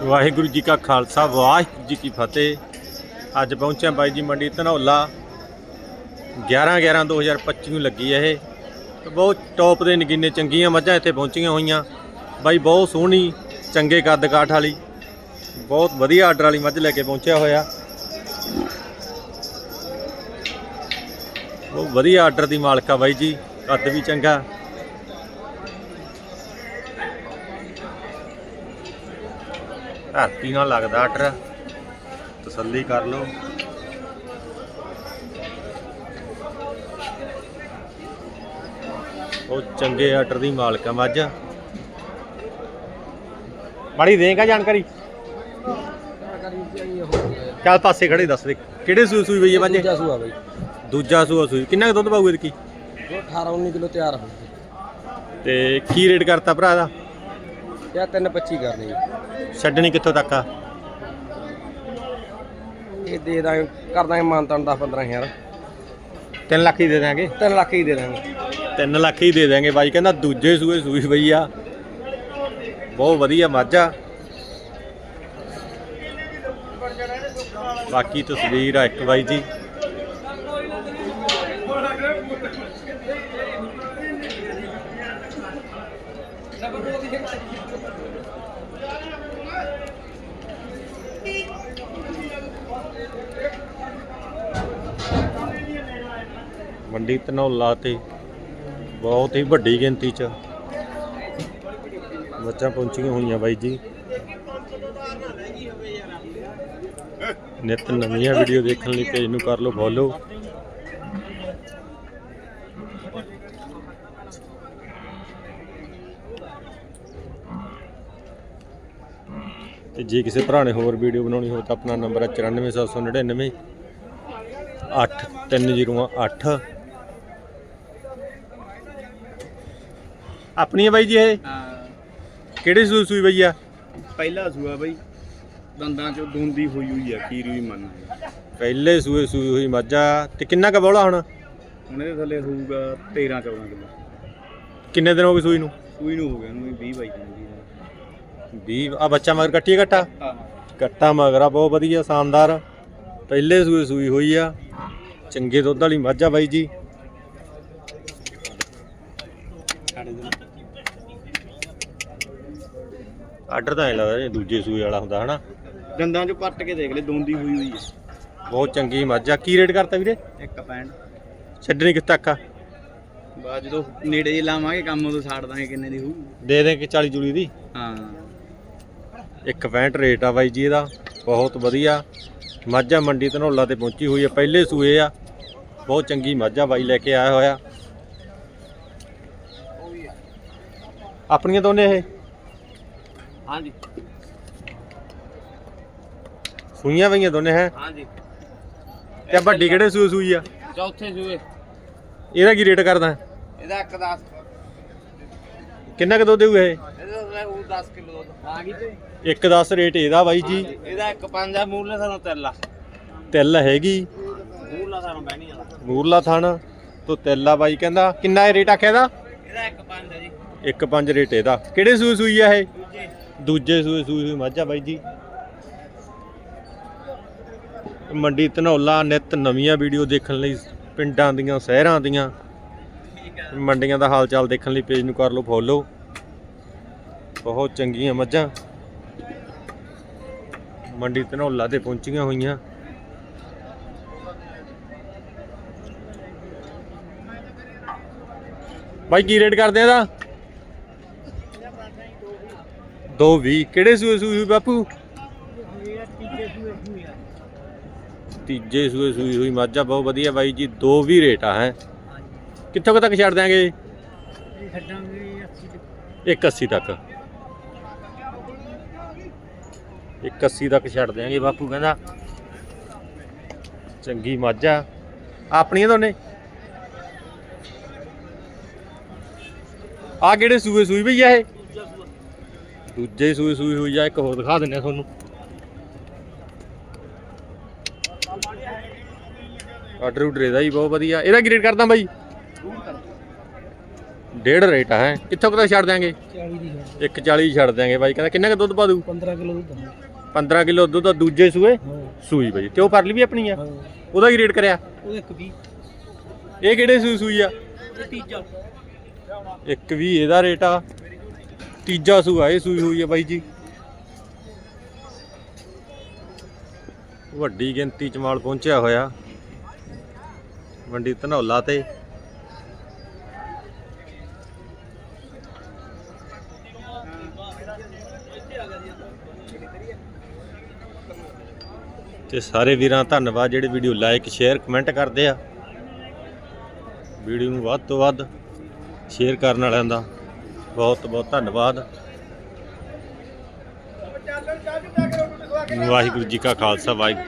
ਵਾਹਿਗੁਰੂ ਜੀ ਕਾ ਖਾਲਸਾ, ਵਾਹਿਗੁਰੂ ਜੀ ਕੀ ਫਤਿਹ। ਅੱਜ ਪਹੁੰਚਿਆ ਬਾਈ ਜੀ ਮੰਡੀ ਧਨੌਲਾ। 11 11 2025 ਨੂੰ ਲੱਗੀ ਹੈ ਇਹ। ਤੇ ਬਹੁਤ ਟੌਪ ਦੇ ਨਗੀਨੇ ਚੰਗੀਆਂ ਮੱਝਾਂ ਇੱਥੇ ਪਹੁੰਚੀਆਂ ਹੋਈਆਂ। ਬਾਈ ਬਹੁਤ ਸੋਹਣੀ, ਚੰਗੇ ਕੱਦ ਕਾਠ ਵਾਲੀ, ਬਹੁਤ ਵਧੀਆ ਆਰਡਰ ਵਾਲੀ ਮੱਝ ਲੈ ਕੇ ਪਹੁੰਚਿਆ ਹੋਇਆ। ਬਹੁਤ ਵਧੀਆ ਆਰਡਰ ਦੀ ਮਾਲਕਾ ਬਾਈ ਜੀ, ਕੱਦ ਵੀ ਚੰਗਾ। ਧਰਤੀ ਨਾਲ ਲੱਗਦਾ ਆਰਡਰ ਤਸੱਲੀ ਕਰ ਲਓ। ਉਹ ਚੰਗੇ ਆਰਡਰ ਦੀ ਮਾਲਕਾ ਮੱਝ। ਮਾੜੀ ਦੇਗਾ ਜਾਣਕਾਰੀ? ਚੱਲ ਪਾਸੇ ਖੜੇ ਦੱਸ ਦੇ। ਕਿਹੜੇ ਸੂਈ ਸੂਈ ਬਈ ਇਹ ਮੱਝ? ਦੂਜਾ ਸੂਆ ਬਈ। ਦੂਜਾ ਸੂਆ ਸੂਈ। ਕਿੰਨਾ ਕੁ ਦੁੱਧ ਪਾਊਗੀ ਇਹਦੀ ਜੋ 18 19 ਕਿਲੋ ਤਿਆਰ ਤੇ ਕੀ ਰੇਟ ਕਰਤਾ ਭਰਾ ਦਾ ਜਾਂ 325 ਕਰਨੀ। ਛੱਡਣੀ ਕਿੱਥੋਂ ਤੱਕ ਆ? ਇਹ ਦੇ ਦਾਂਗੇ ਕਰ ਦਾਂਗੇ ਮਾਨਤਾਨ 10 15000 3 ਲੱਖ ਹੀ ਦੇ ਦਾਂਗੇ 3 ਲੱਖ ਹੀ ਦੇ ਦਾਂਗੇ 3 ਲੱਖ ਹੀ ਦੇ ਦਾਂਗੇ ਬਾਈ ਕਹਿੰਦਾ ਦੂਜੇ ਸੂਏ ਸੂਈ ਪਈ ਆ। ਬਹੁਤ ਵਧੀਆ ਮੱਝ ਆ। ਬਾਕੀ ਤਸਵੀਰ ਆ ਇੱਕ ਬਾਈ ਜੀ ਮੰਡੀ ਧਨੌਲਾ ਤੇ ਬਹੁਤ ਹੀ ਵੱਡੀ ਗਿਣਤੀ ਚ ਬੱਚਾ ਪਹੁੰਚੀਆਂ ਹੋਈਆਂ ਬਾਈ ਜੀ। ਨਿਤ ਨਵੀਆਂ ਵੀਡੀਓ ਦੇਖਣ ਲਈ ਪੇਜ ਨੂੰ ਕਰ ਲਓ ਫੋਲੋ ਤੇ ਜੇ ਕਿਸੇ ਭਰਾ ਨੇ ਹੋਰ ਵੀਡੀਓ ਬਣਾਉਣੀ ਹੋ ਤਾਂ ਆਪਣਾ ਨੰਬਰ ਹੈ 94799 8308 ਆਪਣੀ ਹੈ ਬਾਈ ਜੀ ਇਹ? ਕਿਹੜੀ ਸੂਈ ਸੂਈ ਬਈ ਆ? ਪਹਿਲਾ ਸੂਆ ਬਈ। ਦੰਦਾਂ ਚੋਂ ਦੂੰਦੀ ਹੋਈ ਹੋਈ ਆ ਖੀਰ ਵੀ ਮੰਨ ਪਹਿਲੇ ਸੂਏ ਸੂਈ ਹੋਈ ਮੱਝਾ ਤੇ ਕਿੰਨਾ ਕ ਬੋਲਾ ਹੁਣ? ਹੁਣ ਇਹਦੇ ਥੱਲੇ ਹੋਊਗਾ 13 14 ਕਿਲੋ। ਕਿੰਨੇ ਦਿਨ ਹੋ ਗਏ ਸੂਈ ਨੂੰ? ਸੂਈ ਨੂੰ ਹੋ ਗਿਆ ਨੂੰ 20 22 ਦਿਨ 20 ਆ ਬੱਚਾ ਮਗਰ ਕੱਟੀ ਕੱਟਾ ਹਾਂ ਕੱਟਾ ਮਗਰਾ ਬਹੁਤ ਵਧੀਆ ਸ਼ਾਨਦਾਰ। ਪਹਿਲੇ ਸੂਏ ਸੂਈ ਹੋਈ ਆ। ਚੰਗੇ ਦੁੱਧ ਵਾਲੀ ਮੱਝ ਆ ਬਾਈ ਜੀ। ਆਰਡਰ ਤਾਂ ਐ ਲੱਗਦਾ ਦੂਜੇ ਸੂਏ ਵਾਲਾ ਹੁੰਦਾ ਹਨਾ? ਦੰਦਾਂ ਚੋਂ ਕੱਟ ਕੇ ਦੇਖ ਲੈ ਦੂੰਦੀ ਹੋਈ ਹੋਈ ਆ। ਬਹੁਤ ਚੰਗੀ ਮੱਝ ਆ। ਕੀ ਰੇਟ ਕਰਤਾ ਵੀਰੇ? ਇੱਕ ਪੈਂਡ ਛੱਡਣੀ ਕਿੱਥੇ ਤੱਕ ਆ? ਬਾਅਦ ਜਦੋਂ ਨੇੜੇ ਜੇ ਲਾਵਾਂਗੇ ਕੰਮ ਉਦੋਂ ਛਾੜ ਦਾਂਗੇ ਕਿੰਨੇ ਦੀ ਹੋਊ। ਦੇ ਦੇ ਕਿ 40 ਜੁਲੀ ਦੀ। ਹਾਂ। ਇੱਕ 65 ਰੇਟ ਆ ਬਾਈ ਜੀ ਇਹਦਾ ਬਹੁਤ ਵਧੀਆ। ਮਾਝਾ ਮੰਡੀ ਧਨੌਲਾ ਤੇ ਪਹੁੰਚੀ ਹੋਈ ਹੈ ਪਹਿਲੇ ਸੂਏ ਆ। ਬਹੁਤ ਚੰਗੀ ਮਾਝਾ ਬਾਈ ਲੈ ਕੇ ਆਇਆ ਹੋਇਆ। ਆਪਣੀਆਂ ਦੋਨੇ ਇਹ? ਹਾਂਜੀ। ਸੂਈਆਂ ਪਈਆਂ ਦੋਨੇ ਹੈ? ਹਾਂਜੀ। ਤੇ ਵੱਡੀ ਕਿਹੜੇ ਸੂਏ ਸੂਈ ਆ? ਚੌਥੇ ਸੂਏ। ਇਹਦਾ ਕੀ ਰੇਟ ਕਰਦਾ? ਇਹਦਾ ਇੱਕ 10 ਕਿੰਨਾ ਕੁ ਦੁੱਧ ਦੇਊ ਇਹ? ਇਹਦਾ ਉਹ 10 ਕਿਲੋ ਦੁੱਧ। ਆ ਗਈ ਤੇ? ਇੱਕ 10 ਰੇਟ ਇਹਦਾ ਬਾਈ ਜੀ। ਇਹਦਾ ਇੱਕ ਪੰਜ ਆ ਮੂਰਲੇ ਸਾਨੂੰ ਤਿੰਨ ਤਿੱਲ ਹੈਗੀ। ਮੂਰਲਾ ਸਾਨੂੰ ਬਹਿਣੀ ਵਾਲਾ ਮੂਰਲਾ ਥਣ ਤੋਂ ਤਿੱਲ ਆ ਬਾਈ ਕਹਿੰਦਾ। ਕਿੰਨਾ ਇਹ ਰੇਟ ਆਖਿਆ ਇਹਦਾ? ਇਹਦਾ ਇੱਕ ਪੰਜ ਆ ਜੀ। ਇੱਕ ਪੰਜ ਰੇਟ ਇਹਦਾ। ਕਿਹੜੇ ਸੂਏ ਸੂਈ ਆ ਇਹ? ਦੂਜੇ। ਦੂਜੇ ਸੂਏ ਸੂਈ ਹੋਈ ਮੱਝ ਆ ਬਾਈ ਜੀ। ਮੰਡੀ ਧਨੌਲਾ ਨਿਤ ਨਵੀਆਂ ਵੀਡੀਓ ਦੇਖਣ ਲਈ ਪਿੰਡਾਂ ਦੀਆਂ ਸ਼ਹਿਰਾਂ ਦੀਆਂ। ਮੰਡੀਆਂ ਦਾ ਹਾਲ ਚਾਲ ਦੇਖਣ ਲਈ ਪੇਜ ਨੂੰ ਕਰ ਲਓ ਫੋਲੋ ਬਹੁਤ ਚੰਗੀਆਂ ਮੱਝਾਂ। ਮੰਡੀ ਧਨੌਲਾ ਤੇ ਪਹੁੰਚੀਆਂ ਹੋਈਆਂ। ਬਾਈ ਕੀ ਰੇਟ ਕਰਦੇ ਆ ਇਹਦਾ? 220 ਕਿਹੜੇ ਸੂਏ ਸੂਈ ਬਾਪੂ? ਤੀਜੇ ਸੂਏ ਸੂਈ ਹੋਈ ਮਾਝਾ ਬਹੁਤ ਵਧੀਆ ਬਾਈ ਜੀ ਦੋ ਵੀ ਰੇਟ ਆ ਹੈ। ਕਿੱਥੋਂ ਤੱਕ ਛੱਡ ਦਿਆਂਗੇ? 180 ਤੱਕ। 180 ਤੱਕ ਛੱਡ ਦਿਆਂਗੇ ਬਾਪੂ ਕਹਿੰਦਾ। ਚੰਗੀ ਮਾਝਾ ਆਪਣੀਆਂ ਦੋਨੇ ਆ ਕਿਹੜੇ ਸੂਏ ਸੂਈ ਭਈ ਆ ਇਹ? ਦੂਜੇ ਸੂਏ ਸੂਈ ਹੋਈ ਆ, ਇੱਕ ਹੋਰ ਦਿਖਾ ਦਿੰਨੇ ਆ ਤੁਹਾਨੂੰ। ਆਰਡਰ ਉਡਰੇ ਦਾ ਹੀ ਬਹੁਤ ਵਧੀਆ। ਇਹਦਾ ਕੀ ਕਰਦਾ ਬਾਈ। ਡੇਢ ਰੇਟ ਆ ਹੈ? ਕਿੱਥੋਂ ਕਿੱਥੋਂ ਛੱਡ ਦਿਆਂਗੇ? 40 ਦੀ ਛੱਡ 140 ਛੱਡ ਦਿਆਂਗੇ ਬਾਈ ਕਹਿੰਦਾ ਕਿੰਨਾ ਕੁ ਦੁੱਧ ਪਾ ਦੂ 15 ਕਿਲੋ ਦੁੱਧ 15 ਕਿਲੋ ਦੁੱਧ ਦਾ ਦੂਜੇ ਸੂਏ? ਹਾਂ। ਸੂਈ ਬਾਈ ਤੇ ਉਹ ਪਰਲੀ ਵੀ ਆਪਣੀ ਆ? ਹਾਂ। ਉਹਦਾ ਕੀ ਰੇਟ ਕਰਿਆ? ਉਹ ਇੱਕ ਵੀ ਇਹ ਕਿਹੜੇ ਸੂਈ ਸੂਈ ਆ? ਇਹ ਤੀਜਾ। ਇੱਕ ਵੀ ਇਹਦਾ ਰੇਟ ਆ। ਤੀਜਾ ਸੂਆ ਇਹ ਸੂਈ ਹੋਈ ਆ ਬਾਈ ਜੀ। ਵੱਡੀ ਗਿਣਤੀ ਚ ਮਾਲ ਪਹੁੰਚਿਆ ਹੋਇਆ। ਮੰਡੀ ਧਨੌਲਾ ਤੇ। ਤੇ ਸਾਰੇ ਵੀਰਾਂ ਦਾ ਧੰਨਵਾਦ ਜਿਹੜੇ ਵੀਡੀਓ ਲਾਈਕ ਸ਼ੇਅਰ, ਕਮੈਂਟ ਕਰਦੇ ਆ। ਵੀਡੀਓ ਨੂੰ ਵੱਧ ਤੋਂ ਵੱਧ ਸ਼ੇਅਰ ਕਰਨ ਵਾਲਿਆਂ ਦਾ ਬਹੁਤ ਬਹੁਤ ਧੰਨਵਾਦ। ਵਾਹਿਗੁਰੂ ਜੀ ਕਾ ਖਾਲਸਾ, ਵਾਹਿਗੁਰੂ